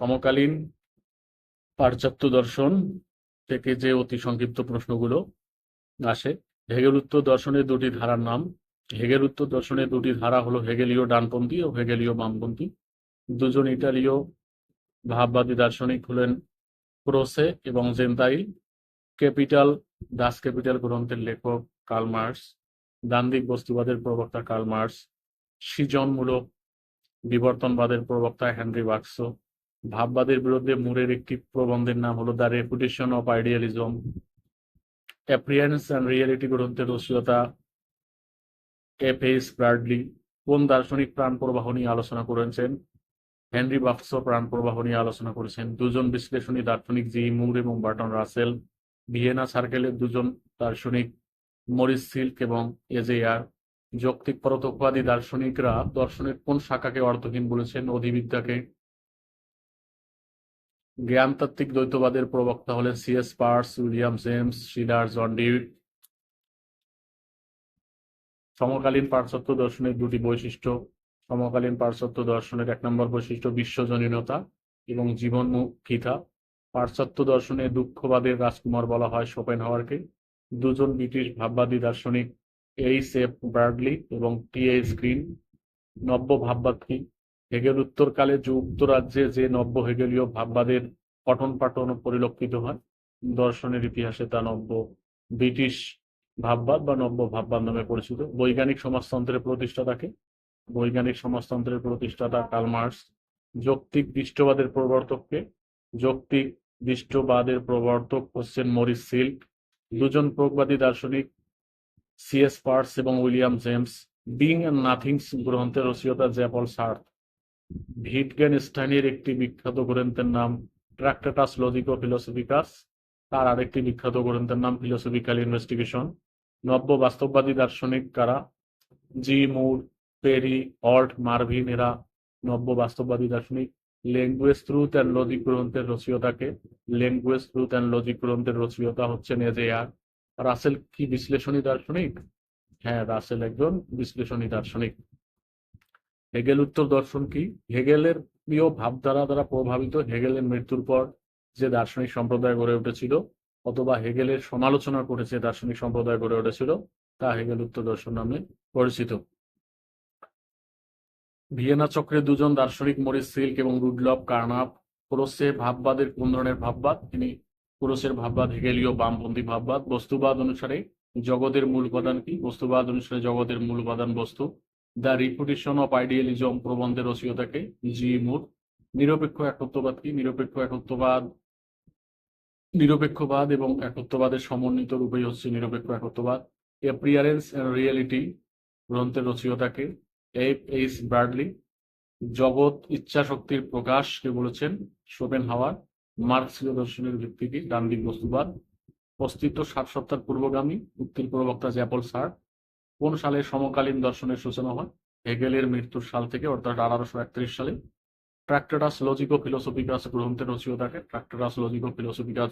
সমকালীন পাশ্চাত্য দর্শন থেকে যে অতি সংক্ষিপ্ত প্রশ্নগুলো আসে, হেগেল উত্তর দর্শনের দুটি ধারার নাম। হেগেল উত্তর দর্শনের দুটি ধারা হলো হেগেলীয় ডানপন্থী ও হেগেলীয় বামপন্থী। দুজন ইটালীয় ভাববাদী দার্শনিক হলেন ক্রোসে এবং জেন্তাইল। ক্যাপিটাল, দাস ক্যাপিটাল গ্রন্থের লেখক কার্ল মার্কস। দান্দিক বস্তুবাদের প্রবক্তা কার্ল মার্কস। সৃজনমূলক বিবর্তনবাদের প্রবক্তা হেনরি বাক্সো। ভাববাদের বিরুদ্ধে মুরের একটি প্রবন্ধের নাম হলো the reputation of idealism, appearance and reality গ্রন্থের রচয়িতা এফ এইস ব্রাডলি কোন দার্শনিক প্রাণ প্রবাহ নিয়ে আলোচনা করেছেন? হেনরি বাক্সো প্রাণ প্রবাহ নিয়ে আলোচনা করেছেন। দুজন বিশ্লেষণী দার্শনিক, জি. মুর এবং বার্টন রাসেল, ভিয়েনা সার্কেলের দুজন দার্শনিক, মরিস সিল্ক এবং এজেয়ার যৌক্তিক পরতত্ত্ববাদী দার্শনিকরা দর্শনের কোন শাখাকে অর্থহীন বলেছেন? অধিবিদ্যাকে জ্ঞানতাত্ত্বিক দ্বৈতবাদের প্রবক্তা হলেন C S Peirce William James Schiller John Dewey সমকালীন পাশ্চাত্য দর্শনের দুটি বৈশিষ্ট্য। সমকালীন পাশ্চাত্য দর্শনের এক নম্বর বৈশিষ্ট্য বিশ্বজনীনতা এবং জীবনমুখিতা পাশ্চাত্য দর্শনে দুঃখবাদের রাজকুমার বলা হয় সোপেন হাওয়ারকে দুজন ব্রিটিশ ভাববাদী দার্শনিক এইচ এফ ব্রাডলি এবং টি এইচ গ্রিন নব্য ভাববাদ হেগেল উত্তরকালে যুক্তরাজ্যে যে নব্য হেগেলীয় ভাববাদের পঠন পাঠন পরিলক্ষিত হয়, দর্শনের ইতিহাসে তা নব্য ব্রিটিশ ভাববাদ বা নব্য ভাববাদ নামে পরিচিত। বৈজ্ঞানিক সমাজতন্ত্রের প্রতিষ্ঠাতাকে বৈজ্ঞানিক সমাজতন্ত্রের প্রতিষ্ঠাতা কার্ল মার্কস যৌক্তিক দৃষ্টবাদের প্রবর্তককে। যৌক্তিক দৃষ্টবাদের প্রবর্তক হচ্ছেন মরিস সিল্ক। দুজন প্রয়োগবাদী দার্শনিক সিএস পার্স এবং William James. Being and nothingness গ্রন্থের রচয়িতা জ্যাপল সার্থ ভিটগেনস্টাইনের একটি বিখ্যাত গ্রন্থের নাম ট্রাক্টাটাস লজিকো ফিলোসফিকাস। তার আরেকটি বিখ্যাত গ্রন্থের নাম ফিলোসফিক্যাল ইনভেস্টিগেশন। নব্য বাস্তববাদী দার্শনিক কারা? G Moore, Perry Holt Marvin, এরা নব্য বাস্তববাদী দার্শনিক। ল্যাঙ্গুয়েজ ট্রুথ অ্যান্ড লজিক গ্রন্থের রচয়িতাকে। ল্যাঙ্গুয়েজ ট্রুথ অ্যান্ড লজিক গ্রন্থের রচয়িতা হচ্ছেন এজেয়ার রাসেল কি বিশ্লেষণী দার্শনিক? হ্যাঁ রাসেল একজন বিশ্লেষণী দার্শনিক। হেগেল উত্তর দর্শন কি? হেগেলের প্রিয় ভাবধারা দ্বারা প্রভাবিত হেগেলের মৃত্যুর পর যে দার্শনিক সম্প্রদায় গড়ে উঠেছিল অথবা হেগেলের সমালোচনা করেছে দার্শনিক সম্প্রদায় গড়ে উঠেছিল, তা হেগেল উত্তর দর্শন নামে পরিচিত। ভিয়েনা চক্রে দুজন দার্শনিক মরিস সিল্ক এবং রুডলভ কার্নাপ ক্রোসে ভাববাদের কোন ধরনের ভাববাদ? তিনি ক্রোসের ভাববাদ, হেগেলীয় বামপন্থী ভাববাদ। বস্তুবাদ অনুসারে জগতের মূল উপাদান কি? বস্তুবাদ অনুসারে জগতের মূল উপাদান বস্তু। দ্য রিপুটেশন অফ আইডিয়ালিজম প্রবন্ধের রচয়িতাকে জি মুর নিরপেক্ষ একত্ববাদ কি? নিরপেক্ষ একত্ববাদ, নিরপেক্ষবাদ এবং একত্ববাদের সমন্বিত রূপেই হচ্ছে নিরপেক্ষ একত্ববাদ। অ্যাপিয়ারেন্স অ্যান্ড রিয়েলিটি গ্রন্থের রচয়িতাকে এফ এইচ ব্রাডলি জগৎ, ইচ্ছা শক্তির প্রকাশ কে বলেছেন শোপেন হাওয়ার মার্কসীয় দর্শনের ভিত্তি কি ডান্ডিক বস্তুবাদ, অস্তিত্ব ষাট সপ্তাহ পূর্বগামী উক্তির প্রবক্তা জ্যাপল সার কোন সালে সমকালীন দর্শনের সূচনা হয়? হেগেলের মৃত্যুর সাল থেকে অর্থাৎ আঠারোশো একত্রিশ সালে। ট্রাক্টারাস লজিকো ফিলোসফিকাস গ্রন্থের থাকে ট্রাক্টারাস লজিকো ফিলোসফিকাস